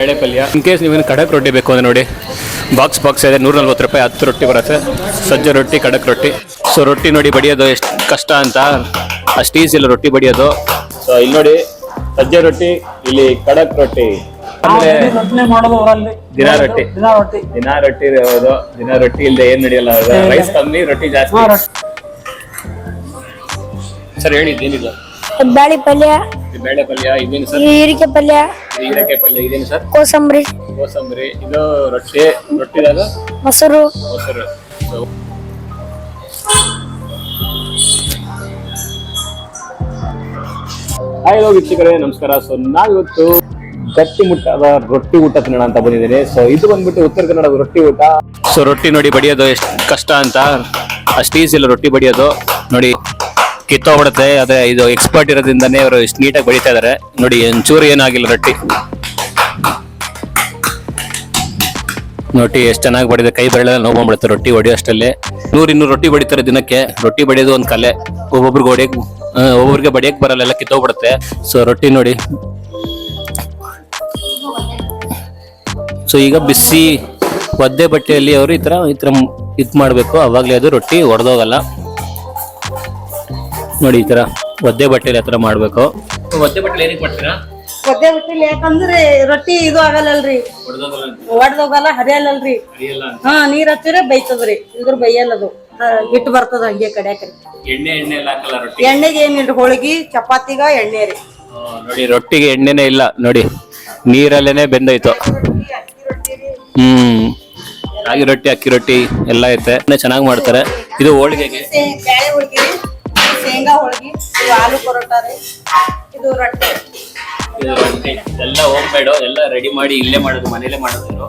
ಬೇಳೆ ಪಲ್ಯ. In case ನೀವೇನು ಕಡಕ್ ರೊಟ್ಟಿ ಬೇಕು ಅಂದ್ರೆ ನೋಡಿ ಬಾಕ್ಸ್ ಬಾಕ್ಸ್ ಇದೆ ನೂರ ನಲ್ವತ್ತು ರೂಪಾಯಿ ಹತ್ತು ರೊಟ್ಟಿ ಬರುತ್ತೆ. ಸಜ್ಜೆ ರೊಟ್ಟಿ ಕಡಕ್ ರೊಟ್ಟಿ. ಸೊ ರೊಟ್ಟಿ ನೋಡಿ ಬಡಿಯೋದು ಎಷ್ಟು ಕಷ್ಟ ಅಂತ. ಅಷ್ಟು ಈಸಿ ಇಲ್ಲ ರೊಟ್ಟಿ ಬಡಿಯೋದು. ಸೊ ಇಲ್ಲಿ ನೋಡಿ ಸಜ್ಜೆ ರೊಟ್ಟಿ ಇಲ್ಲಿ ಕಡಕ್ ರೊಟ್ಟಿ. ಊರಲ್ಲಿ. ದಿನ ರೊಟ್ಟಿ. ದಿನ ರೊಟ್ಟಿ. ದಿನ ರೊಟ್ಟಿ ಇರೋದು ದಿನ ರೊಟ್ಟಿ ಇಲ್ಲದೆ ಏನ್ ನಡೆಯಲ್ಲ ರೈಸ್ ಕಮ್ಮಿ ರೊಟ್ಟಿ ಜಾಸ್ತಿ. ಸರ್ ಹೇಳಿದ್ದೇನಿಲ್ಲ ಬೇಳೆ ಪಲ್ಯ ಬೇಳೆ ಪಲ್ಯ ಇದೇನು ಸರ್? ಹೀರಿಕೆ ಪಲ್ಯ. ಹೀರೆಕಾಯಿ ಪಲ್ಯ ಇದೇನು ಸರ್? ಕೋಸಂಬರಿ. ಕೋಸಂಬರಿ. ಇದು ರೊಟ್ಟಿ ರೊಟ್ಟಿದಾಗ ಮೊಸರು. ಮೊಸರು. ಹಾಯ್ ಹಲೋ ವೀಕ್ಷಕರೇ. ನಮಸ್ಕಾರ. ಸೊ ನಾವಿವತ್ತು ಗಟ್ಟಿ ಮುಟ್ಟದ ರೊಟ್ಟಿ ಊಟ ತಿನ್ನೋಣ ಅಂತ ಬಂದಿದ್ದೀನಿ. ಸೊ ಇದು ಬಂದ್ಬಿಟ್ಟು ಉತ್ತರ ಕನ್ನಡದ ರೊಟ್ಟಿ ಊಟ. ಸೊ ರೊಟ್ಟಿ ನೋಡಿ ಬಡಿಯೋದು ಎಷ್ಟು ಕಷ್ಟ ಅಂತ. ಅಷ್ಟು ಈಸಿ ಇಲ್ಲ ರೊಟ್ಟಿ ಬಡಿಯೋದು. ನೋಡಿ ಕಿತ್ತೋಗ್ಬಿಡುತ್ತೆ. ಅದೇ ಇದು ಎಕ್ಸ್ಪರ್ಟ್ ಇರೋದ್ರಿಂದನೇ ಅವರು ಇಷ್ಟು ನೀಟಾಗಿ ಬಡಿತಾ ಇದಾರೆ. ನೋಡಿ, ಒಂಚೂರು ಏನಾಗಿಲ್ಲ ರೊಟ್ಟಿ. ರೊಟ್ಟಿ ಎಷ್ಟು ಚೆನ್ನಾಗಿ ಬಡಿದೆ. ಕೈ ಬೆರಳೆಲ್ಲ ನೋವು ರೊಟ್ಟಿ ಹೊಡಿಯೋ ಅಷ್ಟಲ್ಲೇ ನೂರು ಇನ್ನೂರು ರೊಟ್ಟಿ ಬಡಿತಾರೆ ದಿನಕ್ಕೆ. ರೊಟ್ಟಿ ಬಡಿಯೋದು ಒಂದು ಕಲೆ. ಒಬ್ಬೊಬ್ರಿಗೆ ಹೊಡಿಯಕ್ ಒಬ್ಬೊಬ್ರಿಗೆ ಬಡಿಯಕ್ ಬರಲ್ಲ, ಎಲ್ಲ ಕಿತ್ತೋಗ್ಬಿಡುತ್ತೆ. ಸೊ ರೊಟ್ಟಿ ನೋಡಿ. ಸೊ ಈಗ ಬಿಸಿ ಒದ್ದೆ ಬಟ್ಟೆಯಲ್ಲಿ ಅವರು ಈ ಥರ ಈ ಥರ ಇದು ಮಾಡಬೇಕು. ಅವಾಗಲೇ ಅದು ರೊಟ್ಟಿ ಒಡೆದೋಗಲ್ಲ. ನೋಡಿ ಈ ತರ ಒದ್ದೆ ಬಟ್ಟೆಲಿ ಆತರ ಮಾಡ್ಬೇಕು. ಒದ್ದೆ ಬಟ್ಟೆ ಏನಕ್ಕೆ ಮಾಡ್ತೀರಾ? ಒದ್ದೆ ಬಟ್ಟೆಲಿ ಯಾಕಂದ್ರೆ ರೊಟ್ಟಿ ಇದು ಆಗಲ್ಲಲ್ರಿ. ಒಡೆದೋಗಲ್ಲ ಒಡ್ದೋಗಲ್ಲ ಹರಿಯಲ್ಲಲ್ರಿ ಹಾ ನೀರ್ ಹಚ್ಚಿದ್ರೆ ಬೈತದ್ರಿ ಇದ್ರ ಬೈಯಲ್ಲದು. ಅದು ಹಿಟ್ಟು ಬರ್ತದ ಹಂಗೆ ಕಡ್ಯಾಕ್ರಿ ಎಣ್ಣೆ ಎಣ್ಣೆ ಎಲ್ಲ ಹಾಕಲ್ಲ ರೊಟ್ಟಿ? ಎಣ್ಣೆಗೆ ಏನಿಲ್ರಿ ಹೋಳಿಗಿ ಚಪಾತಿಗ ಎಣ್ಣೆ ರೀ. ನೋಡಿ ರೊಟ್ಟಿಗೆ ಎಣ್ಣೆನೇ ಇಲ್ಲ ನೋಡಿ. ನೀರಲ್ಲೇನೆ ಬೆಂದೈತು ಹ್ಮ್. ರಾಗಿ ರೊಟ್ಟಿ ಅಕ್ಕಿ ರೊಟ್ಟಿ ಎಲ್ಲ ಐತೆ ಚೆನ್ನಾಗಿ ಮಾಡ್ತಾರೆ. ಇದು ಹೋಳಿಗೆಗೆ. ಶೇಂಗಾ ಹೋಳಿಗೆ, ಇದು ಆಲೂ ಪರೋಟ ಇದು ರೊಟ್ಟಿ. ಇದು ರೊಟ್ಟಿ. ಎಲ್ಲ ಹೋಮ್ ಮೇಡು ಎಲ್ಲ ರೆಡಿ ಮಾಡಿ ಇಲ್ಲೇ ಮಾಡೋದು, ಮನೇಲೆ ಮಾಡೋದು.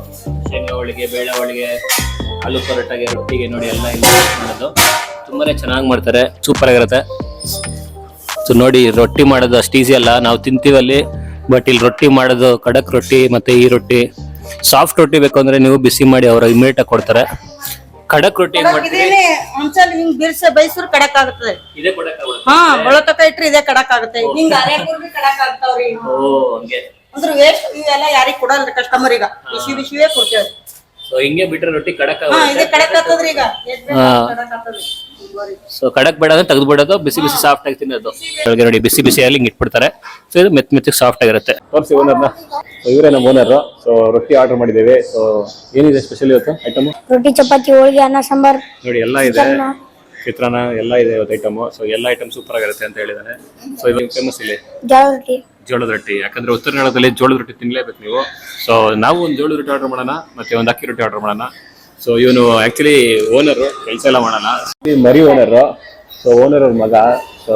ಶೇಂಗಾ ಹೋಳಿಗೆ, ಬೇಳೆ ಹೋಳಿಗೆ, ಆಲೂ ಪರೋಟಾಗೆ, ರೊಟ್ಟಿಗೆ ನೋಡಿ ಎಲ್ಲ ಇಲ್ಲೇ ಮಾಡೋದು. ತುಂಬಾನೇ ಚೆನ್ನಾಗಿ ಮಾಡ್ತಾರೆ ಸೂಪರ್ ಆಗಿರುತ್ತೆ. ಸೊ ನೋಡಿ, ರೊಟ್ಟಿ ಮಾಡೋದು ಅಷ್ಟು ಈಸಿ ಅಲ್ಲ. ನಾವು ತಿಂತೀವಲ್ಲಿ ಬಟ್ ಇಲ್ಲಿ ರೊಟ್ಟಿ ಮಾಡೋದು, ಖಡಕ್ ರೊಟ್ಟಿ ಮತ್ತೆ ಈ ರೊಟ್ಟಿ. ಸಾಫ್ಟ್ ರೊಟ್ಟಿ ಬೇಕು ಅಂದ್ರೆ ನೀವು ಬಿಸಿ ಮಾಡಿ ಅವರು ಇಮಿಡಿಯೇಟ್ ಆಗಿ ಕೊಡ್ತಾರೆ. ಕಡಕ್ ರೊಟ್ಟಿ ಹೆಂಗ್ ಮಾಡ್ತೀರಿ? ಇದೇನೆ ಒಂದ್ಸಲ ಹಿಂಗ್ ಬಿರ್ಸ ಬೈಸೂರ್ ಕಡಕ್ ಆಗುತ್ತದೆ ಇದೇ ಕೊಡಕ್ ಆಗುತ್ತೆ. ಹಾ ಬಳತಕ ಇಟ್ರಿ ಇದೇ ಕಡಕ್ ಆಗುತ್ತೆ. ಹಿಂಗ ಅರ್ಯಾಕೂರ್ ಬಿ ಕಡಕ್ ಆಗ್ತಾವ್ರಿ. ಓ ಹಂಗೆ. ಅಂದ್ರೆ ವೇಸ್ಟ್ ಇವೆಲ್ಲ ಯಾರಿಗ್ ಕೊಡಲ್ರಿ ಕಸ್ಟಮರ್ ಈಗ? ಬಿಸಿ ಬಿಸಿವೇ ಕೊಡ್ತೇವೆ ಸೊ ಹಿಂಗೆ ಬಿಟ್ರೆ ರೊಟ್ಟಿ ಕಡಕ್ ಹಾ ಇದೇ ಕಡಕ್ ಆಗ್ತದ್ರಿ ಈಗ. ಎಷ್ಟ್ ಬೇಕು ಹಾ. ಅಷ್ಟ್ ಕಡಕ್ ಆಗ್ತದ್ರಿ. ಬರ್ರಿ. ಸೊ ಕಡಕ್ ಬೇಡ ಅಂದ್ರೆ ತೆಗೆದು ಬಿಡೋದು ಬಿಸಿ ಬಿಸಿ ಸಾಫ್ಟ್ ಆಗಿ ತಿನ್ನೋದು. ಒಳಗೆ ನೋಡಿ ಬಿಸಿ ಬಿಸಿ ಅಲ್ಲಿ ಇಟ್ಬಿಡ್ತಾರೆ. ಸೊ ಇದು ಮೆತ್ ಮೆತ್ತಗೆ ಸಾಫ್ಟ್ ಆಗಿರುತ್ತೆ. ತೋರಿಸಿ ಓನರ್ನ ಇವರೇ ನಮ್ಮ ಓನರ್ ಸೊ ರೊಟ್ಟಿ ಆರ್ಡರ್ ಮಾಡಿದ್ದೇವೆ. ಸೊ ಏನಿದೆ ಸ್ಪೆಷಲ್ ಇವತ್ತು ಐಟಮ್ ರೊಟ್ಟಿ ಚಪಾತಿ ಹೋಳಿಗೆ ಅನ್ನ ಸಾಂಬಾರ್ ನೋಡಿ ಎಲ್ಲ ಇದೆ. ಚಿತ್ರಾನ್ನ. ಎಲ್ಲ ಇದೆ ಇವತ್ತು ಐಟಮ್ ಸೊ ಎಲ್ಲ ಐಟಮ್ ಸೂಪರ್ ಆಗಿರುತ್ತೆ ಅಂತ ಹೇಳಿದಾನೆ ಸೊ ಇವಾಗ ಫೇಮಸ್ ಇಲ್ಲಿ. ಜೋಳ ರೊಟ್ಟಿ ಜೋಳದ ರೊಟ್ಟಿ. ಯಾಕಂದ್ರೆ ಉತ್ತರ ಕನ್ನಡದಲ್ಲಿ ಜೋಳದ ರೊಟ್ಟಿ ತಿನ್ಲೇಬೇಕು ನೀವು. ಸೊ ನಾವು ಒಂದು ಜೋಳದ ರೊಟ್ಟಿ ಆರ್ಡರ್ ಮಾಡೋಣ ಮತ್ತೆ ಒಂದು ಅಕ್ಕಿ ರೊಟ್ಟಿ ಆರ್ಡರ್ ಮಾಡೋಣ. ಸೊ ಇವನು ಆಕ್ಚುಲಿ ಓನರು ಕೆಲಸ ಎಲ್ಲ ಮಾಡೋಣ. ಈ ಮರಿ ಓನರು ಸೊ ಓನರ್ ಅವ್ರ ಮಗ ಸೊ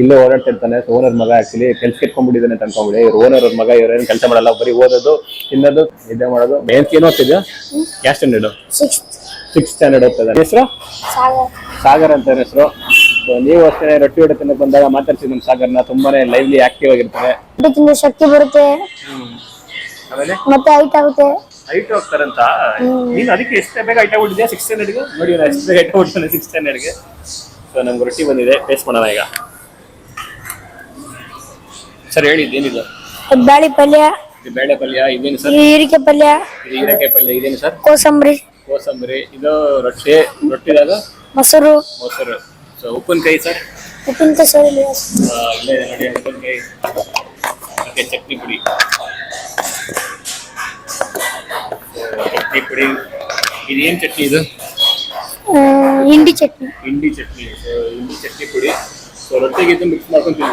ಇಲ್ಲೇ ಓಡಾಡ್ತಿರ್ತಾನೆ ಸೊ ಓನರ್ ಮಗ ಆಕ್ಚುಲಿ ಕೆಲ್ಸ ಕೆಟ್ಕೊಂಡ್ಬಿಟ್ಟಿದ್ದಾನೆ ಅಂತ ಅನ್ಕೊಂಡ್ಬಿಡಿ. ಇವ್ರು ಓನರ್ ಅವ್ರ ಮಗ ಇವ್ರೇನು ಕೆಲಸ ಮಾಡಲ್ಲ ಬರೀ ಓದೋದು ತಿನ್ನೋದು ನಿದ್ದೆ ಮಾಡೋದು. ಮೇನ್ಸ್ ಏನು ಓದ್ತಿದ್ಯಾ? ಯಾವ ಸ್ಟ್ಯಾಂಡರ್ಡ್ ಸಿಕ್ಸ್ ಸ್ಟ್ಯಾಂಡರ್ಡ್ ಓದ್ತದ ಹೆಸರು? ಸಾಗರ್. ಸಾಗರ್ ಅಂತ ಹೆಸರು. ನೀವು ಅಷ್ಟೇ ರೊಟ್ಟಿ ಹೊಡೆ ತಿನ್ನಕ್ ಬಂದಾಗ ಮಾತಾಡ್ತೀವಿ ನಮ್ ಸಾಗರ್ನ ತುಂಬಾನೇ ಲೈವ್ಲಿ ಆಕ್ಟಿವ್ ಆಗಿರ್ತಾರೆ. ರೊಟ್ಟಿ ತಿಂದ್ರೆ ಶಕ್ತಿ ಬರುತ್ತೆ. ಆಮೇಲೆ? ಮತ್ತೆ ಹೈಟ್ ಆಗುತ್ತೆ. ಹೈಟ್ ಹೋಗ್ತಾರಂತ? ನೀನು ಅದಕ್ಕೆ ಎಷ್ಟು ಬೇಗ ಹೈಟ್ ಆಗ್ಬಿಟ್ಟಿದ್ಯಾ? ಸಿಕ್ಸ್ ಸ್ಟ್ಯಾಂಡರ್ಡ್ಗೆ ನೋಡಿ ನಾನು ಎಷ್ಟು ಬೇಗ ಹೈಟ್ ಆಗ್ಬಿಡ್ತಾನೆ ಸಿಕ್ಸ್ ಸ್ಟ್ಯಾಂಡರ್ಡ್ಗೆ ಸೊ ನಮ್ಗೆ ರೊಟ್ಟಿ ಬಂದಿದೆ. ಟೇಸ್ಟ್ ಮಾಡೋಣ ಈಗ. ಸರ್ ಹೇಳಿ ಏನಿದು? ಬ್ಯಾಳಿ ಪಲ್ಯ. ಇದು ಬೇಳೆ ಪಲ್ಯ ಇದೇನು ಸರ್? ಹೀರಿಕೆ ಪಲ್ಯ. ಇದು ಹೀರೆಕಾಯಿ ಪಲ್ಯ ಇದೇನು ಸರ್? ಕೋಸಂಬರಿ. ಕೋಸಂಬರಿ. ಇದು ರೊಟ್ಟಿ ರೊಟ್ಟಿದಾಗ? ಮೊಸರು. ಮೊಸರು. ಸೊ ಉಪ್ಪಿನಕಾಯಿ ಸರ್ ಉಪ್ಪಿನಕಾಯಿ ಸರ್ ಇಲ್ಲೇ ನೋಡಿ ಉಪ್ಪಿನಕಾಯಿ ಮತ್ತೆ ಚಟ್ನಿ ಪುಡಿ ಚಟ್ನಿ ಪುಡಿ ಇದು ಏನು ಚಟ್ನಿ ಇದು ಹಿಂಡಿ ಚಟ್ನಿ ಹಿಂಡಿ ಚಟ್ನಿ ಸೊ ಹಿಂಡಿ ಚಟ್ನಿ ಪುಡಿ ಸೊ ರೊಟ್ಟಿಗೆ ಇದು ಮಿಕ್ಸ್ ಮಾಡ್ಕೊಂತೀನಿ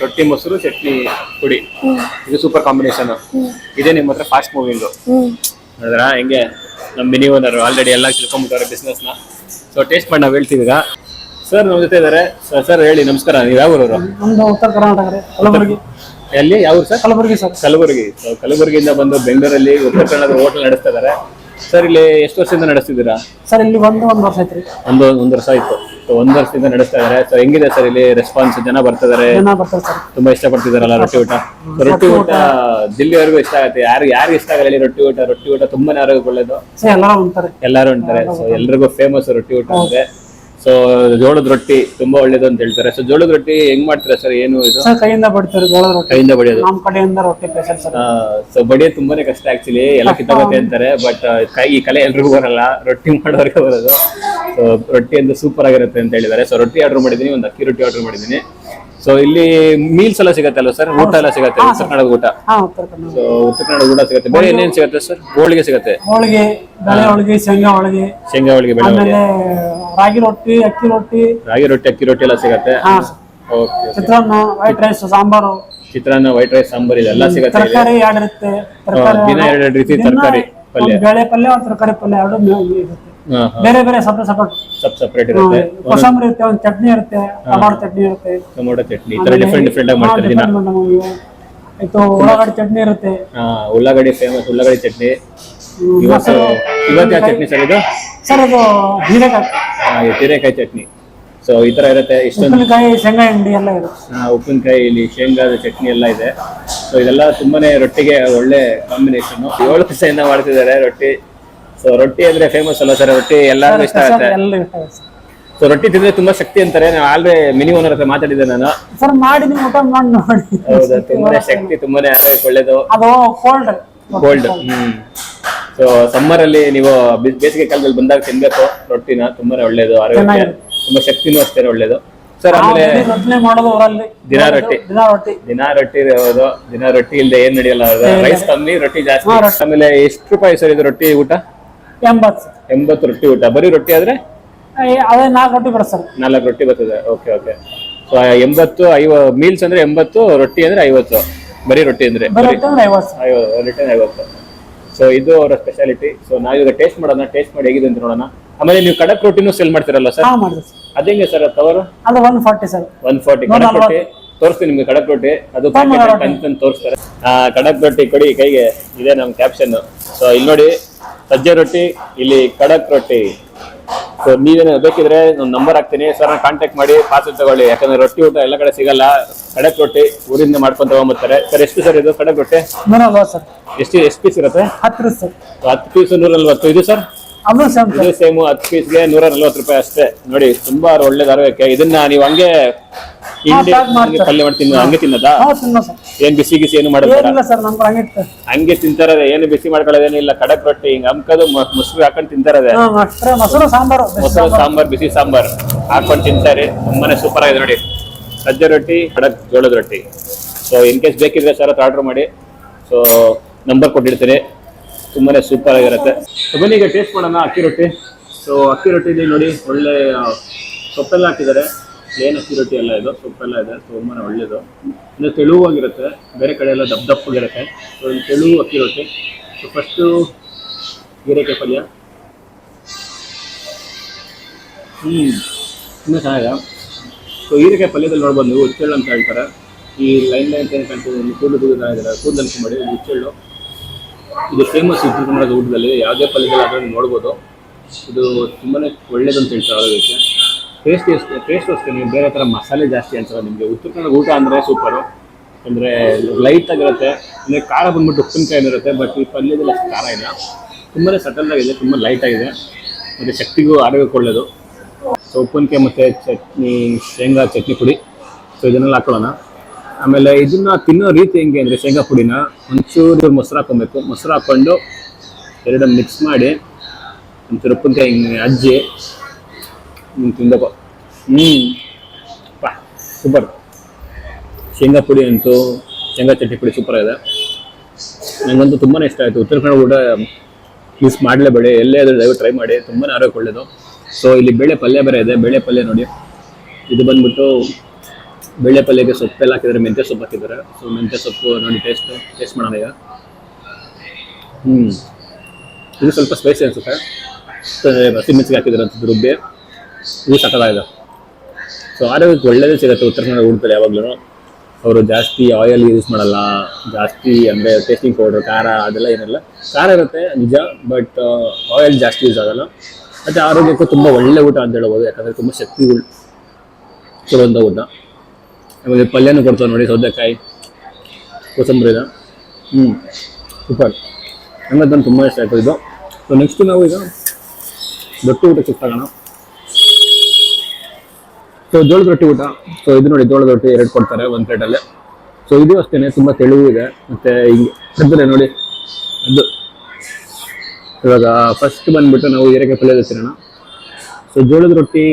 ರೊಟ್ಟಿ ಮೊಸರು ಚಟ್ನಿ ಪುಡಿ ಇದು ಸೂಪರ್ ಕಾಂಬಿನೇಷನ್ ಇದೇ ನಿಮ್ಮ ಹತ್ರ ಫಾಸ್ಟ್ ಮೂವಿಂಗು ನೋಡಿದ್ರ ಹೆಂಗೆ ನಮ್ಮ ಮಿನಿ ಓನರ್ ಆಲ್ರೆಡಿ ಎಲ್ಲ ತಿಳ್ಕೊಂಬಿಟ್ಟವ್ರೆ ಬಿಸ್ನೆಸ್ನ ಸೊ ಟೇಸ್ಟ್ ಮಾಡಿ ನಾವು ಹೇಳ್ತೀವಿ ಈಗ. ಸರ್ ನಮ್ಮ ಜೊತೆ ಇದ್ದಾರೆ ಸರ್ ಹೇಳಿ ನಮಸ್ಕಾರ. ನೀವು ಯಾವ ಊರವರು? ನಮ್ದು ಉತ್ತರ ಕರ್ನಾಟಕ ರೀ. ಕಲಬುರಗಿ. ಎಲ್ಲಿ? ಯಾವ ಊರು sir Kalaburagi sir Kalaburagi. So ಕಲಬುರಗಿಯಿಂದ ಬಂದು ಬೆಂಗಳೂರಲ್ಲಿ ಉತ್ತರ ಕನ್ನಡದ ಹೋಟೆಲ್ ನಡೆಸ್ತಾ ಇದ್ದಾರೆ ಸರ್ ಇಲ್ಲಿ ಎಷ್ಟು ವರ್ಷದಿಂದ ನಡೆಸ್ತಿದ್ದೀರಾ? ಸರ್ ಇಲ್ಲಿ ಬಂದು ಒಂದು ವರ್ಷ ಐತ್ರಿ ಒಂದು ಒಂದು ವರ್ಷ ಆಯ್ತು. ಒಂದು ವರ್ಷದಿಂದ ನಡೆಸ್ತಾ ಇದ್ದಾರೆ ಸೊ ಹೆಂಗಿದೆ ಸರ್ ಇಲ್ಲಿ ರೆಸ್ಪಾನ್ಸ್ ಜನ ಬರ್ತಿದ್ದಾರೆ ಜನ ಬರ್ತಾರೆ ಸರ್. ತುಂಬಾ ಇಷ್ಟಪಡ್ತಿದಾರಲ್ಲ ರೊಟ್ಟಿ ಊಟ? ರೊಟ್ಟಿ ಊಟ ದಿಲ್ಲಿವರೆಗೂ ಇಷ್ಟ ಆಗುತ್ತೆ. ಯಾರು ಯಾರು ಇಷ್ಟ ಆಗಲ್ಲ ಇಲ್ಲಿ ರೊಟ್ಟಿ ಊಟ? ರೊಟ್ಟಿ ಊಟ ತುಂಬಾನೇ ಆರೋಗ್ಯ ಒಳ್ಳೇದು. ಸರ್ ಎಲ್ಲರೂ ಅಂತಾರೆ ಎಲ್ಲರೂ ಅಂತಾರೆ ಸೊ ಎಲ್ರಿಗೂ ಫೇಮಸ್ ರೊಟ್ಟಿ ಊಟ ಅಂದ್ರೆ ಸೊ ಜೋಳದ ರೊಟ್ಟಿ ತುಂಬಾ ಒಳ್ಳೇದು ಅಂತ ಹೇಳ್ತಾರೆ. ಸೊ ಜೋಳದ ರೊಟ್ಟಿ ಹೆಂಗ್ ಮಾಡ್ತಾರೆ ಸರ್? ಏನು ಇದು? ಸರ್ ಕೈಯಿಂದ ಬಡ್ತಾರೆ ಜೋಳದ ರೊಟ್ಟಿ. ಕೈಯಿಂದ ಬಡಿಯೋದು? ನಮ್ಮ ಕಡೆಯಿಂದ ರೊಟ್ಟಿ ಸ್ಪೆಷಲ್ ಸರ್. ಸೊ ಬಡಿಯೋದು ತುಂಬಾನೇ ಕಷ್ಟ ಆಕ್ಚುಲಿ ಎಲ್ಲ ಕಿತ್ತಾಗುತ್ತೆ ಅಂತಾರೆ ಬಟ್ ಕೈ ಈ ಕಲೆ ಎಲ್ರಿಗೂ ಬರಲ್ಲ. ರೊಟ್ಟಿ ಮಾಡೋರಿಗೆ ಬರೋದು. ಸೊ ರೊಟ್ಟಿ ಅಂದ್ರೆ ಸೂಪರ್ ಆಗಿರುತ್ತೆ ಅಂತ ಹೇಳಿದ್ದಾರೆ. ಸೊ ರೊಟ್ಟಿ ಆರ್ಡರ್ ಮಾಡಿದೀನಿ ಒಂದು ಅಕ್ಕಿ ರೊಟ್ಟಿ ಆರ್ಡರ್ ಮಾಡಿದೀನಿ ಸೊ ಇಲ್ಲಿ ಮೀಲ್ಸ್ ಎಲ್ಲ ಸಿಗತ್ತೆ ಅಲ್ವಾ ಸರ್? ಊಟ ಎಲ್ಲ ಸಿಗತ್ತೆ ಉತ್ತರ ಕನ್ನಡದ ಊಟ? ಹಾ ಉತ್ತರ ಕನ್ನಡ ಸೊ ಉತ್ತರ ಕನ್ನಡ ಊಟ ಸಿಗತ್ತೆ. ಬೇರೆ ಏನೇನ್ ಸಿಗತ್ತೆ ಸರ್? ಹೋಳಿಗೆ ಸಿಗತ್ತೆ. ಹೋಳಿಗೆ ಬೇಳೆ ಹೋಳಿಗೆ ಶೇಂಗಾ ಹೋಳಿಗೆ ಶೇಂಗಾ ಹೋಳಿಗೆ ಬೆಳೆ ಆಮೇಲೆ ರಾಗಿ ರೊಟ್ಟಿ ಅಕ್ಕಿ ರೊಟ್ಟಿ. ರಾಗಿ ರೊಟ್ಟಿ ಅಕ್ಕಿ ರೊಟ್ಟಿ ಎಲ್ಲ ಸಿಗತ್ತೆ. ಹಾ. ಓಕೆ ಚಿತ್ರಾನ್ನ ವೈಟ್ ರೈಸ್ ಸಾಂಬಾರು. ಚಿತ್ರಾನ್ನ ವೈಟ್ ರೈಸ್ ಸಾಂಬಾರ್ ಇದೆಲ್ಲ ಸಿಗತ್ತೆ ಇಲ್ಲಿ. ತರಕಾರಿ ಎರಡು ಇರುತ್ತೆ. ತರಕಾರಿ ದಿನ ಎರಡು ರೀತಿ ದಿನ ತರಕಾರಿ ಪಲ್ಯ. ಒಂದ್ ಬೇಳೆ ಪಲ್ಯ ಒಂದು ತರಕಾರಿ ಪಲ್ಯ ಎರಡು ಮೇ- ಇರುತ್ತೆ. ಹಾ ಹಾ. ಬೇರೆ ಬೇರೆ ಸಪ್ರೇಟ್ ಸಪ್ರೇಟ್. ಸಪ್ ಸಪ್ರೇಟ್ ಇರುತ್ತೆ. ಕೋಸಂಬರಿ ಇರುತ್ತೆ ಒಂದು ಚಟ್ನಿ ಇರುತ್ತೆ ಟೊಮಾಟೊ ಚಟ್ನಿ ಇರುತ್ತೆ. ಟೊಮೊಟೊ ಚಟ್ನಿ ಈ ತರ ಡಿಫರೆಂಟ್ ಡಿಫ್ರೆಂಟ್ ಆಗಿ ಮಾಡ್ತಾರೆ ದಿನ. ಆಯ್ತು ಉಳ್ಳಾಗಡ್ಡಿ ಚಟ್ನಿ ಇರುತ್ತೆ. ಹಾ ಉಳ್ಳಾಗಡ್ಡಿ ಫೇಮಸ್ ಉಳ್ಳಾಗಡ್ಡಿ ಚಟ್ನಿ. ಇವತ್ತು ಇವತ್ತು ಯಾವ ಚಟ್ನಿ ಸರ್ ಇದು? ಸರ್ ಅದು ಹೀರೆಕಾಯಿ. ಹೀರೆಕಾಯಿ ಚಟ್ನಿ. ಸೊ ಈ ತರ ಇರುತ್ತೆ. ಇಷ್ಟೊಂದು ಉಪ್ಪಿನಕಾಯಿ ಶೇಂಗಾ ಹಿಂಡಿ ಎಲ್ಲ ಇರುತ್ತೆ ಉಪ್ಪಿನಕಾಯಿ ಇಲ್ಲಿ ಶೇಂಗಾದ ಚಟ್ನಿ ಎಲ್ಲ ಇದೆ. ಸೊ ಇದೆಲ್ಲ ತುಂಬಾನೇ ರೊಟ್ಟಿಗೆ ಒಳ್ಳೆ ಕಾಂಬಿನೇಷನ್ ಏಳು ದಿವಸದಿಂದ ಮಾಡ್ತಿದ್ದಾರೆ ರೊಟ್ಟಿ. ಸೊ ರೊಟ್ಟಿ ಅಂದ್ರೆ ಫೇಮಸ್ ಅಲ್ಲ ಸರ್? ರೊಟ್ಟಿ ಎಲ್ಲರಿಗೂ ಇಷ್ಟ ಆಗುತ್ತೆ. ಎಲ್ಲ ಇರ್ತವೆ ಸರ್. ಸೊ ರೊಟ್ಟಿ ತಿಂದ್ರೆ ತುಂಬಾ ಶಕ್ತಿ ಅಂತಾರೆ. ನಾನು ಆಲ್ರೆ ಮಿನಿ ಓನರ್ ಹತ್ರ ಮಾತಾಡಿದ್ದೆ ನಾನು. ಸರ್ ಮಾಡಿ ನೀವು ಊಟ ಮಾಡಿ ನೋಡಿ. ಹೌದು ತುಂಬಾನೇ ಶಕ್ತಿ ತುಂಬಾನೇ ಆರೋಗ್ಯಕ್ಕೆ ಒಳ್ಳೇದು. ಅದು cold cold hmm. So summer ಅಲ್ಲಿ ನೀವು ಬೇ- ಬೇಸಿಗೆ ಕಾಲದಲ್ಲಿ ಬಂದಾಗ ತಿನ್ಬೇಕು. ರೊಟ್ಟಿನ ತುಂಬಾನೇ ಒಳ್ಳೇದು ಆರೋಗ್ಯ ತುಂಬಾ ಶಕ್ತಿನೂ ಅಷ್ಟೇ ಒಳ್ಳೇದು. ಸರ್ ಆಮೇಲೆ ರೊಟ್ಟಿನೇ ಮಾಡೋದು ಊರಲ್ಲಿ. ದಿನ ರೊಟ್ಟಿ. ದಿನ ರೊಟ್ಟಿ. ದಿನ ರೊಟ್ಟಿ ಇರೋದು. ದಿನ ರೊಟ್ಟಿ ಇಲ್ಲದೆ ಏನ್ ನಡೆಯಲ್ಲ. ರೈಸ್ ಕಮ್ಮಿ ರೊಟ್ಟಿ ಜಾಸ್ತಿ. ಹಾ, ರೊಟ್ಟಿ. ಆಮೇಲೆ ಎಷ್ಟು ರೂಪಾಯಿ ಸರ್ ಇದು ರೊಟ್ಟಿ ಊಟ? ಎಂಬತ್ತು ಎಂಬತ್ತು ರೊಟ್ಟಿ ಊಟ. ಬರೀ ರೊಟ್ಟಿ ಆದ್ರೆ? ಏ, ಅದೇ ನಾಲ್ಕು ರೊಟ್ಟಿ ಬರುತ್ತೆ ಸರ್. ನಾಲ್ಕು ರೊಟ್ಟಿ ಬರ್ತದೆ. ಓಕೆ ಓಕೆ ಸೊ ಎಂಬತ್ತು ಐವ ಮೀಲ್ಸ್ ಅಂದ್ರೆ ಎಂಬತ್ತು ರೊಟ್ಟಿ ಅಂದ್ರೆ ಐವತ್ತು. ಬರೀ ರೊಟ್ಟಿ ಅಂದ್ರೆ. ಬರೀ ರೊಟ್ಟಿ ಅಂದ್ರೆ ಐವತ್ತು. ಸರ್ ಐವ- ರಿಟರ್ನ್ ಐವತ್ತು. ಸೊ ಇದು ಅವರ ಸ್ಪೆಷಾಲಿಟಿ ಸೊ ನಾವೀಗ ಟೇಸ್ಟ್ ಮಾಡೋಣ ಟೇಸ್ಟ್ ಮಾಡಿ ಹೇಗಿದೆ ಅಂತ ನೋಡೋಣ. ಆಮೇಲೆ ನೀವು ಕಡಕ್ ರೊಟ್ಟಿನು ಸೆಲ್ ಮಾಡ್ತೀರಲ್ಲ ಸರ್ ಹಾ ಮಾಡಿದೆ ಸರ್ ಅದೇಂಗೆ ಸರ್ ತವರು? ಅದು one forty sir one forty ನೂರ ಕಡಕ್ ರೊಟ್ಟಿ. ತೋರಿಸ್ತೀನಿ ನಿಮ್ಗೆ ಕಡಕ್ ರೊಟ್ಟಿ. ಅದು ತೋರಿಸ್ತಾರೆ. ಆ ಕಡಕ್ ರೊಟ್ಟಿ ಕೊಡಿ ಕೈಗೆ. ಇದೆ ನಮ್ ಕ್ಯಾಪ್ಷನ್ ಸೊ ಇಲ್ಲಿ ನೋಡಿ ಸಜ್ಜೆ ರೊಟ್ಟಿ ಇಲ್ಲಿ ಕಡಕ್ ರೊಟ್ಟಿ. ಸೊ ನೀವೇನೋ ಬೇಕಿದ್ರೆ ಒಂದು ನಂಬರ್ ಹಾಕ್ತೀನಿ. ಸರ್ ಕಾಂಟ್ಯಾಕ್ಟ್ ಮಾಡಿ ಪಾರ್ಸಲ್ ತಗೊಳ್ಳಿ. ಯಾಕಂದ್ರೆ ರೊಟ್ಟಿ ಊಟ ಎಲ್ಲ ಕಡೆ ಸಿಗಲ್ಲ. ಕಡಕ್ ರೊಟ್ಟಿ ಊರಿಂದ ಮಾಡ್ಕೊಂಡು ತಗೊಂಬರ್ತಾರೆ. ಸರ್ ಎಷ್ಟು ಸರ್ ಇದು ಕಡಕ್ ರೊಟ್ಟಿ? ನೂರ ಸರ್. ಎಷ್ಟು ಎಷ್ಟು ಪೀಸ್ ಇರುತ್ತೆ? ಹತ್ತು ಸರ್. ಹತ್ತು ಪೀಸ್ ನೂರ ನಲ್ವತ್ತು ಇದು ಸರ್ ಅದು ಸೇಮ್ ಇದು ಸೇಮು ಹತ್ತು ಪೀಸ್ಗೆ ನೂರ ನಲ್ವತ್ತು ರೂಪಾಯಿ ಅಷ್ಟೇ. ನೋಡಿ ತುಂಬಾ ಒಳ್ಳೆ ಇದನ್ನ ನೀವು ಹಂಗೆ ಹಿಂಡಿ pack ಮಾಡ್ತಾರೆ. ಹಂಗೆ ಪಲ್ಯ ಮಾಡಿ ತಿನ್ನೋ ಹಂಗೆ ತಿನ್ನೋದಾ? ಹಾ ತಿನ್ನೋ ಸರ್ ಏನ್ ಬಿಸಿ ಗಿಸಿ ಏನು ಏನಿಲ್ಲ ಸರ್ ನಮ್ಮ ಹಂಗೆ ತಿಂತಾರದೆ ಏನು ಬಿಸಿ ಮಾಡ್ಕೊಳ್ಳೋದೇನಿಲ್ಲ ಕಡಕ್ ರೊಟ್ಟಿ ಹಿಂಗ್ ಅಮ್ಕದು ಮ- ಮೊಸರು ಹಾಕೊಂಡು ತಿಂತಾರದೆ. ಹಾ ಅಷ್ಟೇ ಮೊಸರು ಸಾಂಬಾರು ಬೆಸ್ಟ್ ಮೊಸರು ಸಾಂಬಾರು. ಸಾಂಬಾರ್ ಬಿಸಿ ಸಾಂಬಾರ್. ಹಾಕೊಂಡು ತಿಂತಾರೆ. ತುಂಬಾನೇ ಸೂಪರ್ ಆಗಿದೆ ನೋಡಿ. ಸಜ್ಜೆ ರೊಟ್ಟಿ ಕಡಕ್ ಜೋಳದ ರೊಟ್ಟಿ. ಸೊ ಇನ್ ಕೇಸ್ ಬೇಕಿದ್ರೆ ಸರ್ ಆರ್ಡರ್ ಮಾಡಿ. ಸೊ ನಂಬರ್ ಕೊಟ್ಟಿರ್ತೀನಿ. ತುಂಬಾನೇ ಸೂಪರ್ ಆಗಿರುತ್ತೆ. ಸೊ ಬನ್ನಿ ಈಗ ಟೇಸ್ಟ್ ಮಾಡೋಣ, ಅಕ್ಕಿ ರೊಟ್ಟಿ. ಸೊ ಅಕ್ಕಿ ರೊಟ್ಟಿಲಿ ನೋಡಿ, ಒಳ್ಳೆ ಸೊಪ್ಪೆಲ್ಲ ಹಾಕಿದ್ದಾರೆ. ಏನು ಅಕ್ಕಿ ರೊಟ್ಟಿ ಎಲ್ಲ ಇದು, ಸೊಪ್ಪೆಲ್ಲ ಇದೆ ತುಂಬಾ ಒಳ್ಳೇದು. ಇನ್ನು ತೆಳುವಾಗಿರುತ್ತೆ ಬೇರೆ ಕಡೆ ಎಲ್ಲ ದಪ್ಪ ದಪ್ಪಗಿರುತ್ತೆ ಸೊ ಇಲ್ಲಿ ತೆಳು ಅಕ್ಕಿ ರೊಟ್ಟಿ. ಸೊ ಫಸ್ಟು ಹೀರೆಕಾಯಿ ಪಲ್ಯ. ಹ್ಞೂ ತುಂಬ ಚೆನ್ನಾಗಿದೆ. ಸೊ ಹೀರೆಕಾಯಿ ಪಲ್ಯದಲ್ಲಿ ನೋಡ್ಬೋದು ನೀವು ಅಂತ ಹೇಳ್ತಾರೆ. ಈ ಲೈನ್ ಲೈನ್ ಇಲ್ಲಿ ಕೂದಲು ಕೂದಲು ಕೂದಲು ಇದು ಹುಚ್ಚೆಳ್ಳು. ಇದು ಫೇಮಸ್ ಉತ್ತರ ಊಟದಲ್ಲಿ ಯಾವುದೇ ಪಲ್ಯದಲ್ಲಿ ನೋಡ್ಬೋದು. ಇದು ತುಂಬಾನೇ ಒಳ್ಳೇದು ಅಂತ ಹೇಳ್ತಾರೆ ಆರೋಗ್ಯಕ್ಕೆ ಟೇಸ್ಟ್ ಎಷ್ಟು ಟೇಸ್ಟ್ ಅಷ್ಟೇ, ನೀವು ಬೇರೆ ಥರ ಮಸಾಲೆ ಜಾಸ್ತಿ ಅನ್ಸಲ್ಲ ನಿಮಗೆ. ಉತ್ತರ ಕನ್ನಡ ಊಟ ಅಂದರೆ ಸೂಪರು ಅಂದರೆ ಲೈಟ್ ಆಗಿರುತ್ತೆ, ಅಂದರೆ ಖಾರ ಬಂದ್ಬಿಟ್ಟು ಉಪ್ಪಿನಕಾಯಿ ಇರುತ್ತೆ ಬಟ್ ಈ ಪಲ್ಯದಲ್ಲಿ ಅಷ್ಟು ಖಾರ ಇಲ್ಲ. ತುಂಬಾ ಸಟಲ್ ಆಗಿದೆ, ತುಂಬ ಲೈಟ್ ಆಗಿದೆ. ಮತ್ತು ಶಕ್ತಿಗೂ ಆರೋಗ್ಯಕ್ಕೆ ಒಳ್ಳೆಯದು ಸೊ ಉಪ್ಪಿನಕಾಯಿ ಮತ್ತು ಚಟ್ನಿ, ಶೇಂಗಾ, ಚಟ್ನಿ ಪುಡಿ. ಸೊ ಇದನ್ನೆಲ್ಲ ಹಾಕೊಳ್ಳೋಣ. ಆಮೇಲೆ ಇದನ್ನ ತಿನ್ನೋ ರೀತಿ ಹೆಂಗೆ ಅಂದರೆ ಶೇಂಗಾ ಪುಡಿನ ಒಂಚೂರು ಮೊಸರು ಹಾಕೊಬೇಕು ಮೊಸರು ಹಾಕ್ಕೊಂಡು ಎರಡು ಮಿಕ್ಸ್ ಮಾಡಿ ಒಂಚೂರು ಉಪ್ಪಿನಕಾಯಿ ಹಿಂಗೆ ಅಜ್ಜಿ ಹಿಂಗೆ ತಿನ್ಬೇಕು ಹ್ಞೂ ಪಾ ಸೂಪರ್ ಶೇಂಗಾ ಪುಡಿ ಅಂತೂ, ಶೇಂಗಾ ಚಟ್ನಿ ಪುಡಿ ಸೂಪರ್ ಆಗಿದೆ. ನನಗಂತೂ ತುಂಬಾ ಇಷ್ಟ ಆಯಿತು. ಉತ್ತರ ಕನ್ನಡ ಕೂಡ ಮಿಸ್ ಮಾಡಲೇಬೇಡಿ. ಎಲ್ಲೇ ಆದರೂ ದಯವಿಟ್ಟು ಟ್ರೈ ಮಾಡಿ. ತುಂಬಾ ಆರೋಗ್ಯ ಒಳ್ಳೆಯದು ಸೊ ಇಲ್ಲಿ ಬೇಳೆ ಪಲ್ಯ ಬೇರೆ ಇದೆ. ಬೇಳೆ ಪಲ್ಯ ನೋಡಿ. ಇದು ಬಂದ್ಬಿಟ್ಟು ಬೇಳೆ ಪಲ್ಯಕ್ಕೆ ಸೊಪ್ಪೆಲ್ಲ ಹಾಕಿದ್ದಾರೆ, ಮೆಂತ್ಯ ಸೊಪ್ಪು ಹಾಕಿದ್ದಾರೆ. ಸೊ ಮೆಂತ್ಯ ಸೊಪ್ಪು, ನೋಡಿ ಟೇಸ್ಟ್ ಟೇಸ್ಟ್ ಮಾಡೋಣ ಈಗ. ಹ್ಞೂ ಇದು ಸ್ವಲ್ಪ ಸ್ಪೈಸಿ ಅನಿಸುತ್ತೆ. ಹಸಿಮೆಣಸಿಗೆ ಅಂತ ರುಬ್ಬಿ. ಇದು ಸಕ್ಕತ್ತಾಗಿದೆ. ಸೊ ಆರೋಗ್ಯಕ್ಕೆ ಒಳ್ಳೇದೇ ಸಿಗುತ್ತೆ ಉತ್ತರ ಕನ್ನಡ ಊಟದಲ್ಲಿ ಯಾವಾಗಲೂ. ಅವರು ಜಾಸ್ತಿ ಆಯಿಲ್ ಯೂಸ್ ಮಾಡಲ್ಲ. ಜಾಸ್ತಿ ಅಂದರೆ ಟೇಸ್ಟಿಂಗ್ ಪೌಡ್ರ್ ಖಾರ, ಅದೆಲ್ಲ ಏನಿಲ್ಲ. ಖಾರ ಇರುತ್ತೆ, ನಿಜ ಬಟ್ ಆಯಿಲ್ ಜಾಸ್ತಿ ಯೂಸ್ ಆಗಲ್ಲ. ಮತ್ತು ಆರೋಗ್ಯಕ್ಕೂ ತುಂಬ ಒಳ್ಳೆ ಊಟ ಅಂತ ಹೇಳ್ಬೋದು. ಯಾಕಂದರೆ ತುಂಬ ಶಕ್ತಿ ಕೊಡುವಂಥ ಊಟ. ಆಮೇಲೆ ಪಲ್ಯನೂ ಕೊಡ್ತಾವೆ ನೋಡಿ, ಸೌತೆಕಾಯಿ ಕೋಸಂಬರಿನ ಹ್ಞೂ ಸೂಪರ್ ನಂಗಂತೂ ತುಂಬ ಇಷ್ಟ ಆಯಿತು ಇದು. ಸೊ ನೆಕ್ಸ್ಟ್ ನಾವು ಈಗ ದೊಡ್ಡ ಊಟ ಚಿಕ್ಕ ಸೊ ಜೋಳದ ರೊಟ್ಟಿ ಊಟ. ಸೊ ಇದು ನೋಡಿ, ಜೋಳದ ರೊಟ್ಟಿ ಎರಡು ಕೊಡ್ತಾರೆ ಒಂದು ಪ್ಲೇಟಲ್ಲಿ ಸೊ ಇದು ಅಷ್ಟೇ ತುಂಬ ತೆಳುವು ಇದೆ. ಮತ್ತೆ ಹಿಂಗೆ ಇದ್ರೆ ನೋಡಿ, ಅದು. ಇವಾಗ ಫಸ್ಟ್ ಬಂದ್ಬಿಟ್ಟು ನಾವು ಹೀರೆಕಾಯಿ ಪಲ್ಯದ ತಿನ್ನೋಣ ಸೊ ಜೋಳದ ರೊಟ್ಟಿ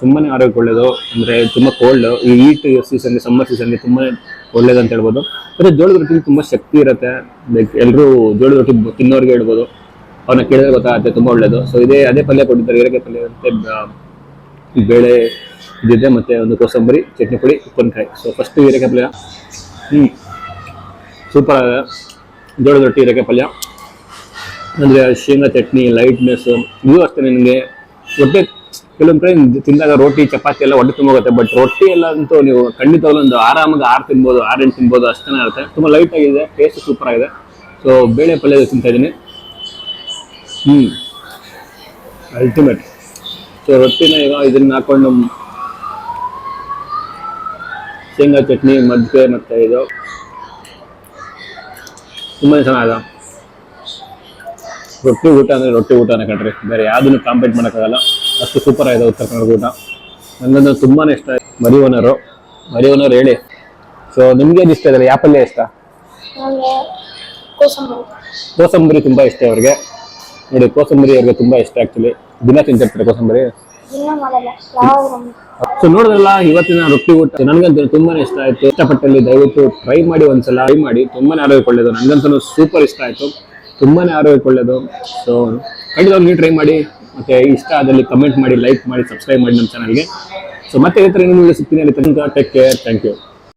ತುಂಬಾನೇ ಆರೋಗ್ಯಕ್ಕೆ ಒಳ್ಳೇದು ಅಂದ್ರೆ ತುಂಬಾ ಕೋಲ್ಡ್ ಈ ಹೀಟ್ ಸೀಸನ್ ಸಮ್ಮರ್ ಸೀಸನ್ಗೆ ತುಂಬಾನೇ ಒಳ್ಳೇದು ಅಂತ ಹೇಳ್ಬೋದು. ಮತ್ತು ಜೋಳದ ರೊಟ್ಟಿ ತುಂಬಾ ಶಕ್ತಿ ಇರುತ್ತೆ. ಲೈಕ್ ಎಲ್ಲರೂ ಜೋಳದ ರೊಟ್ಟಿ ತಿನ್ನೋರಿಗೆ ಹೇಳ್ಬೋದು. ಅವನ್ನ ಕೇಳಿದ್ರೆ ಗೊತ್ತಾಗುತ್ತೆ ತುಂಬಾ ಒಳ್ಳೇದು. ಸೊ ಇದೇ, ಅದೇ ಪಲ್ಯ ಕೊಟ್ಟಿದ್ದಾರೆ. ಹೀರೆಕಾಯಿ ಪಲ್ಯ ಮತ್ತೆ ಬೇಳೆ ಇದಿದೆ ಮತ್ತೆ ಒಂದು ಕೋಸಂಬರಿ, ಚಟ್ನಿ ಪುಡಿ, ಉಪ್ಪಿನಕಾಯಿ. ಸೊ ಫಸ್ಟ್ ಹೀರೆಕಾಯಿ ಪಲ್ಯ. ಹ್ಮ್. ಸೂಪರ್ ಆಗಿದೆ. ಜೋಳದ ರೊಟ್ಟಿ ಹೀರೆಕಾಯಿ ಪಲ್ಯ. ಅಂದ್ರೆ ಶೇಂಗಾ ಚಟ್ನಿ ಲೈಟ್ನೆಸ್ ಇದು ಅಷ್ಟೇ ನಿಮಗೆ. ಹೊಟ್ಟೆ ಕೆಲವೊಂದು ಕಡೆ ತಿಂದಾಗ ರೋಟಿ, ಚಪಾತಿ ಎಲ್ಲ ಹೊಟ್ಟೆ ತುಂಬೋಗುತ್ತೆ ಬಟ್ ರೊಟ್ಟಿ ಎಲ್ಲ ಅಂತೂ ನೀವು ಖಂಡಿತವಾಗ್ಲೂ ಒಂದು ಆರಾಮಾಗಿ ಆರು ತಿನ್ಬೋದು ಆರೆಂಟು ತಿನ್ಬೋದು ಅಷ್ಟೇ ಇರುತ್ತೆ. ತುಂಬ ಲೈಟ್ ಆಗಿದೆ ಟೇಸ್ಟ್ ಸೂಪರ್ ಆಗಿದೆ. ಸೊ ಬೇಳೆ ಪಲ್ಯ ತಿಂತಾ ಇದ್ದೀನಿ ಹ್ಮ್. ಅಲ್ಟಿಮೇಟ್ ಸೊ ರೊಟ್ಟಿನ ಈಗ ಇದನ್ನ ಹಾಕೊಂಡು ಶೇಂಗಾ ಚಟ್ನಿ, ಮಜ್ಜಿಗೆ ಮತ್ತೆ ಇದು. ತುಂಬ ಚೆನ್ನಾಗಿದೆ. ರೊಟ್ಟಿ ಊಟ ಅಂದ್ರೆ ರೊಟ್ಟಿ ಊಟನೇ ಕಣ್ರಿ. ಬೇರೆ ಯಾವುದನ್ನು ಕಾಂಪೇಟ್ ಮಾಡೋಕ್ಕಾಗಲ್ಲ. ಅಷ್ಟು ಸೂಪರ್ ಆಗಿದೆ ಉತ್ತರ ಕನ್ನಡ ಊಟ. ನನಗಂತೂ ತುಂಬಾ ಇಷ್ಟ ಆಯ್ತು. ಮರಿ ಓನರು ಮರಿ ಓನರ್ ಹೇಳಿ. ಸೊ ನಿಮ್ಗೇನು ಇಷ್ಟ ಇದೆ ಯಾಪಲ್ಲೇ ಇಷ್ಟ? ಕೋಸಂಬರಿ. ತುಂಬಾ ಇಷ್ಟ ಅವ್ರಿಗೆ ನೋಡಿ ಕೋಸಂಬರಿ ಅವ್ರಿಗೆ ತುಂಬಾ ಇಷ್ಟ ಆಕ್ಚುಲಿ ದಿನ ತಿಂತಿರ್ತಾರೆ ಕೋಸಂಬರಿ. ಸೊ ನೋಡಿದ್ರಲ್ಲ ಇವತ್ತಿನ ರೊಟ್ಟಿ ಊಟ. ನನಗಂತೂ ತುಂಬಾ ಇಷ್ಟ ಆಯ್ತು. ಇಷ್ಟಪಟ್ಟಲ್ಲಿ ದಯವಿಟ್ಟು ಟ್ರೈ ಮಾಡಿ ಒಂದ್ಸಲ ಟ್ರೈ ಮಾಡಿ. ತುಂಬಾನೇ ಆರೋಗ್ಯ ಒಳ್ಳೇದು ನನಗಂತೂ ಸೂಪರ್ ಇಷ್ಟ ಆಯ್ತು. ತುಂಬಾನೇ ಆರೋಗ್ಯ ಒಳ್ಳೇದು ಸೊ ಖಂಡಿತವಾಗಿ ಟ್ರೈ ಮಾಡಿ. ಮತ್ತೆ ಇಷ್ಟ ಆದಲ್ಲಿ ಕಮೆಂಟ್ ಮಾಡಿ ಲೈಕ್ ಮಾಡಿ ಸಬ್ಸ್ಕ್ರೈಬ್ ಮಾಡಿ ನಮ್ಮ ಚಾನಲ್ಗೆ ಸೊ ಮತ್ತೆ ಈ ಥರ ಇನ್ನೊಂದು ಸಿಗ್ತೀನಿ. ಅಲ್ಲಿ ತನಕ ಟೇಕ್ ಕೇರ್ ಥ್ಯಾಂಕ್ ಯು